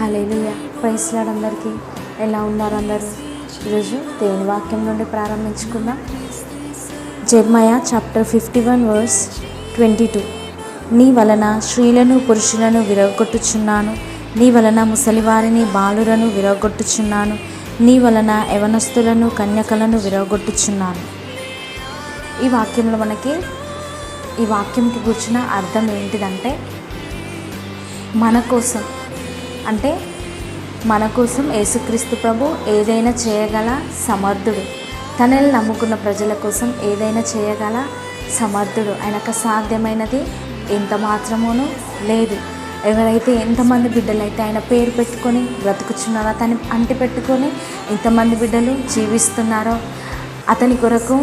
Hallelujah ప్రైస్లాడ్ అందరికీ. ఎలా ఉన్నారు అందరూ? ఈరోజు దేవుని వాక్యం నుండి ప్రారంభించుకుందాం. Jeremiah chapter fifty one verse twenty two. నీ వలన స్త్రీలను పురుషులను విరగొట్టుచున్నాను. నీ వలన ముసలివారిని బాలులను విరగొట్టుచున్నాను. నీ వలన యవనస్తులను కన్యకలను విరగొట్టుచున్నాను. ఈ వాక్యంలో మనకి ఈ వాక్యంకి కూర్చున్న అర్థం ఏంటిదంటే మన కోసం అంటే మన కోసం యేసుక్రీస్తు ప్రభు ఏదైనా చేయగల సమర్థుడు. తనని నమ్ముకున్న ప్రజల కోసం ఏదైనా చేయగల సమర్థుడు. ఆయనకు సాధ్యమైనది ఎంత మాత్రమూను లేదు. ఎవరైతే ఎంతమంది బిడ్డలైతే ఆయన పేరు పెట్టుకొని బ్రతుకుచున్నారో అతని అంటి పెట్టుకొని ఎంతమంది బిడ్డలు జీవిస్తున్నారో అతని కొరకు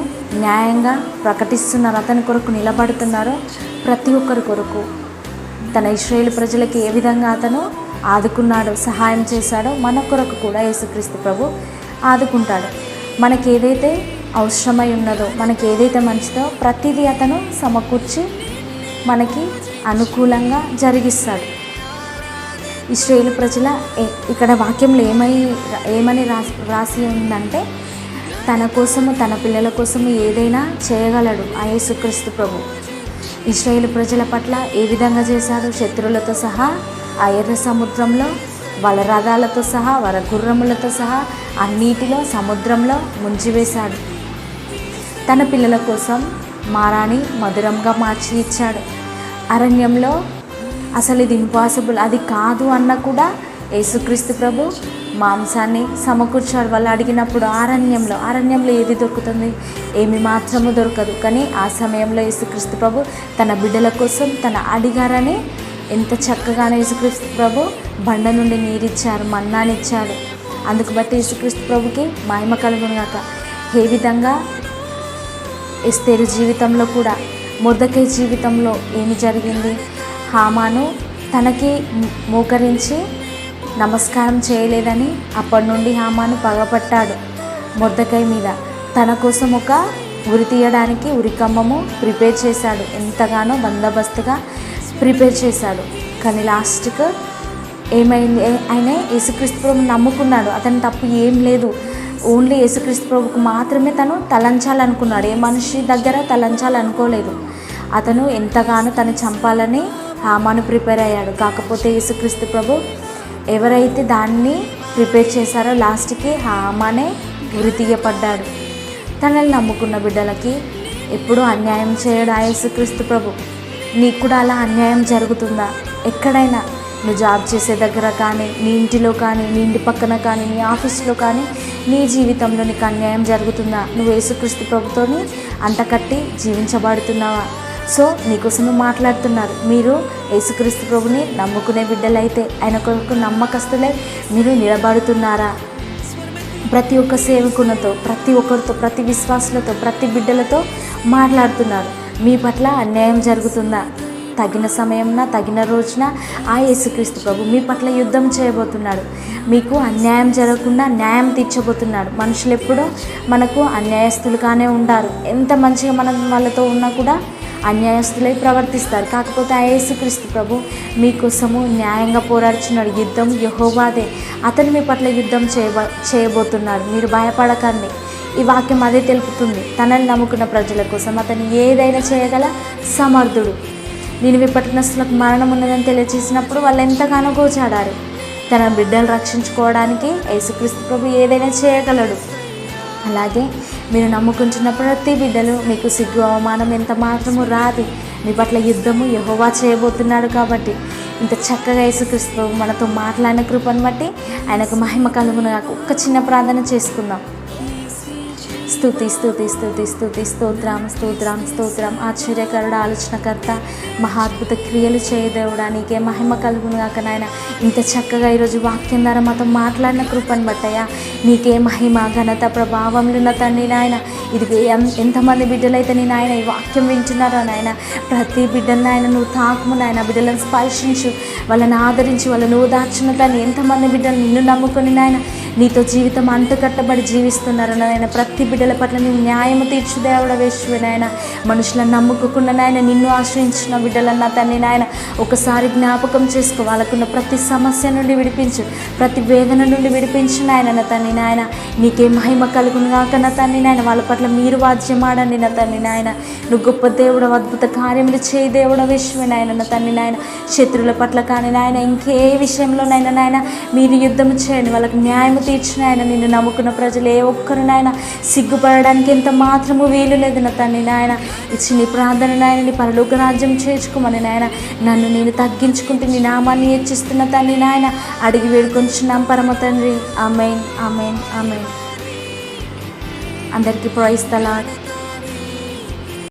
న్యాయంగా ప్రకటిస్తున్నారు అతని కొరకు నిలబడుతున్నారో ప్రతి ఒక్కరి కొరకు తన ఇస్రాయేల్ ప్రజలకి ఏ విధంగా అతను ఆదుకున్నాడో సహాయం చేశాడో మన కొరకు కూడా యేసుక్రీస్తు ప్రభు ఆదుకుంటాడు. మనకి ఏదైతే అవసరమై ఉన్నదో మనకి ఏదైతే మంచిదో ప్రతిదీ అతను సమకూర్చి మనకి అనుకూలంగా జరిగిస్తాడు. ఇస్రాయేల్ ప్రజల ఏ- ఇక్కడ వాక్యంలో ఏమై ఏమని రాసి రాసి ఉందంటే తన కోసము తన పిల్లల కోసము ఏదైనా చేయగలడు ఆ యేసుక్రీస్తు ప్రభు. ఇస్రాయేల్ ప్రజల పట్ల ఏ విధంగా చేశాడు శత్రువులతో సహా ఆ ఎర్ర సముద్రంలో బలరథాలతో సహా వరగుర్రములతో గుర్రములతో సహా అన్నిటిలో సముద్రంలో ముంచివేశాడు తన పిల్లల కోసం మారాని మధురంగా మార్చి ఇచ్చాడు. అరణ్యంలో అసలు ఇది ఇంపాసిబుల్ అది కాదు అన్న కూడా యేసుక్రీస్తు ప్రభు మాంసాన్ని సమకూర్చాడు. వాళ్ళు అడిగినప్పుడు అరణ్యంలో అరణ్యంలో ఏది దొరుకుతుంది? ఏమి మాత్రము దొరకదు. కానీ ఆ సమయంలో యేసుక్రీస్తు ప్రభు తన బిడ్డల కోసం తన అడిగారని ఎంత చక్కగానే యేసుక్రీస్తు ప్రభు బండ నుండి నీరిచ్చారు మన్నానిచ్చారు అందుకు బట్టి యేసుక్రీస్తు ప్రభుకి మహిమ కలుగునుగాక. ఏ విధంగా ఎస్తేరు జీవితంలో కూడా మొద్దకై జీవితంలో ఏమి జరిగింది? హామాను తనకి మోకరించి నమస్కారం చేయలేదని అప్పటి నుండి హామాను పగపట్టాడు మొద్దకై మీద. తన కోసం ఒక ఉరి తీయడానికి ఉరికమ్మము ప్రిపేర్ చేశాడు. ఎంతగానో బందోబస్తుగా ప్రిపేర్ చేశాడు. కానీ లాస్ట్కు ఏమైంది? ఆయన యేసుక్రీస్తు ప్రభుని నమ్ముకున్నాడు. అతని తప్పు ఏం లేదు. ఓన్లీ యేసుక్రీస్తు ప్రభుకు మాత్రమే తను తలంచాలనుకున్నాడు. ఏ మనిషి దగ్గర తలంచాలనుకోలేదు. అతను ఎంతగానో తను చంపాలని హామాను ప్రిపేర్ అయ్యాడు. కాకపోతే యేసుక్రీస్తు ప్రభు ఎవరైతే దాన్ని ప్రిపేర్ చేశారో లాస్ట్కి హామానే ఉరి తీయపడ్డాడు తనని నమ్ముకున్న బిడ్డలకి ఎప్పుడూ అన్యాయం చేయడు ఆ యేసుక్రీస్తు ప్రభు? నీకు కూడా అలా అన్యాయం జరుగుతుందా? ఎక్కడైనా? నువ్వు జాబ్ చేసే దగ్గర కానీ నీ ఇంటిలో కానీ నీ ఇంటి పక్కన కానీ నీ ఆఫీస్లో కానీ నీ జీవితంలో నీకు అన్యాయం జరుగుతుందా? నువ్వు యేసుక్రీస్తు ప్రభుతోని అంటకట్టి జీవించబడుతున్నావా? సో నీకోసమే మాట్లాడుతున్నారు. మీరు యేసుక్రీస్తు ప్రభుని నమ్ముకునే బిడ్డలైతే ఆయన కొరకు నమ్మకస్తులై మీరు నిలబడుతున్నారా? ప్రతి ఒక్క సేవకునితో ప్రతి ఒక్కరితో ప్రతి విశ్వాసులతో ప్రతి బిడ్డలతో మాట్లాడుతున్నారు. మీ పట్ల అన్యాయం జరుగుతుందా? తగిన సమయంన తగిన రోజున ఆ యేసుక్రీస్తు ప్రభు మీ పట్ల యుద్ధం చేయబోతున్నాడు. మీకు అన్యాయం జరగకుండా న్యాయం తీర్చబోతున్నాడు. మనుషులు ఎప్పుడూ మనకు అన్యాయస్తులుగానే ఉంటారు ఎంత మంచిగా మనం వాళ్ళతో ఉన్నా కూడా అన్యాయస్తులై ప్రవర్తిస్తారు. కాకపోతే ఆ యేసుక్రీస్తు ప్రభు మీకోసము న్యాయంగా పోరాడుచున్నాడు. యుద్ధం యహోవాదే. అతను మీ పట్ల యుద్ధం చేయబ చేయబోతున్నాడు. మీరు భయపడకండి. ఈ వాక్యం అదే తెలుపుతుంది. తనని నమ్ముకున్న ప్రజల కోసం అతను ఏదైనా చేయగల సమర్థుడు. నేను విపట్టణస్తులకు మరణం ఉన్నదని తెలియజేసినప్పుడు వాళ్ళు ఎంతగానో గోచాడారు తన బిడ్డలు రక్షించుకోవడానికి యేసుక్రీస్తు ప్రభు ఏదైనా చేయగలడు. అలాగే మీరు నమ్ముకుంటున్న ప్రతి బిడ్డలు మీకు సిగ్గు అవమానం ఎంత మాత్రము రాదు. మీ పట్ల యుద్ధము యహోవా చేయబోతున్నాడు కాబట్టి ఇంత చక్కగా యేసుక్రీస్తు మనతో మాట్లాడిన కృపను బట్టి ఆయనకు మహిమ కలుగును. గాక. ఒక్క చిన్న ప్రార్థన చేసుకుందాం. స్థుతి స్థుతి స్థుతి స్థుతి స్తోత్రం స్తోత్రం స్తోత్రం. ఆశ్చర్యకరుడు ఆలోచనకర్త మహాద్భుత క్రియలు చేయదేవుడా నీకే మహిమ కలుగునుగాక నాయన. ఇంత చక్కగా ఈరోజు వాక్యం ద్వారా మాతో మాట్లాడిన కృపను బట్టయ్యా. నీకే మహిమ ఘనత ప్రభావంలో ఉన్న తండ్రి నాయన. ఇది ఎంతమంది బిడ్డలైతే నేను నాయన ఈ వాక్యం వింటున్నారో నాయన. ప్రతి బిడ్డలను నాయన నువ్వు తాకుము నాయన బిడ్డలను స్పర్శించు. వాళ్ళని ఆదరించి వాళ్ళని ఓదార్చున్న తను ఎంతమంది బిడ్డలు నిన్ను నమ్ముకొని నాయన నీతో జీవితం అంటుకట్టబడి జీవిస్తున్నారు నాయన ప్రతి బిడ్డల పట్ల నీవు న్యాయము తీర్చు దేవుడ వేశ్వ నాయన. మనుషులను నమ్ముకోకుండా నాయన నిన్ను ఆశ్రయించిన బిడ్డలన్న తన్ని నాయన ఒకసారి జ్ఞాపకం చేసుకో. వాళ్ళకున్న ప్రతి సమస్య నుండి విడిపించు. ప్రతి వేదన నుండి విడిపించు నాయన నా నాయన. నీకే మహిమ కలుగును కాక నా నాయన. వాళ్ళ పట్ల మీరు వాద్యమాడండి నా తన్ని నాయన. నువ్వు గొప్ప దేవుడు అద్భుత కార్యములు చేయి దేవుడ విశ్వ నాయన నా తన్ని నాయన. శత్రువుల పట్ల కానీ నాయన ఇంకే విషయంలోనైనా నాయన మీరు యుద్ధం చేయండి. వాళ్ళకి న్యాయం తీర్చిన ఆయన నిన్ను నమ్ముకున్న ప్రజలు ఏ ఒక్కరు నాయన సిగ్గుపడడానికి ఎంత మాత్రము వీలు లేదు నా తన్ని నాయన. ఇచ్చి నీ ప్రార్థన నాయన నీ పరలోక రాజ్యం చేర్చుకోమని నాయన. నన్ను నేను తగ్గించుకుంటే నీ నామాన్ని హెచ్చిస్తున్న తండ్రి నాయన. అడిగి వేడుకొంచున్నాం పరమ తండ్రి. Amen amen amen. అందరికీ ప్రైస్ తలాడ్